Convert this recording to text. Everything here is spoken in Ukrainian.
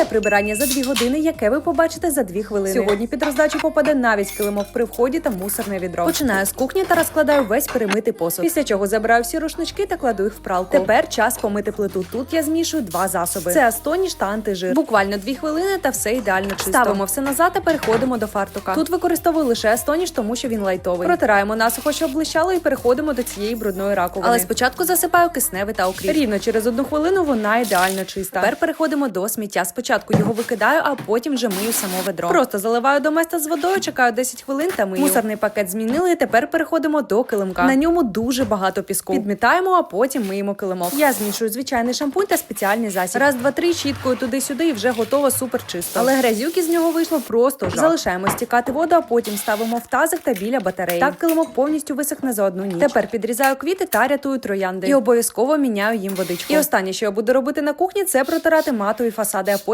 Це прибирання за 2 години, яке ви побачите за 2 хвилини. Сьогодні під роздачу попаде навіть килимок при вході та мусорне відро. Починаю з кухні та розкладаю весь перемитий посуд. Після чого забираю всі рушнички та кладу їх в пралку. Тепер час помити плиту. Тут я змішую два засоби: це астоніш та антижир. Буквально 2 хвилини та все ідеально чисто. Ставимо все назад та переходимо до фартука. Тут використовую лише астоніш, тому що він лайтовий. Протираємо насухо, щоб блищало, і переходимо до цієї брудної раковини. Але спочатку засипаю кисневий та окріп. Рівно через одну хвилину вона ідеально чиста. Тепер переходимо до сміття. Спочатку його викидаю, а потім вже мию само ведро. Просто заливаю до места з водою, чекаю 10 хвилин та мию. Мусорний пакет змінили. Тепер переходимо до килимка. На ньому дуже багато піску. Підмітаємо, а потім миємо килимок. Я змішую звичайний шампунь та спеціальний засіб. Раз, два, три, щіткою туди-сюди і вже готово супер чисто. Але грязюки з нього вийшло просто жах. Залишаємо стікати воду, а потім ставимо в тазик та біля батареї. Так килимок повністю висохне за одну ніч. Тепер підрізаю квіти та рятую троянди. І обов'язково міняю їм водичку. І останнє, що я буду робити на кухні, це протирати матові фасади, а потім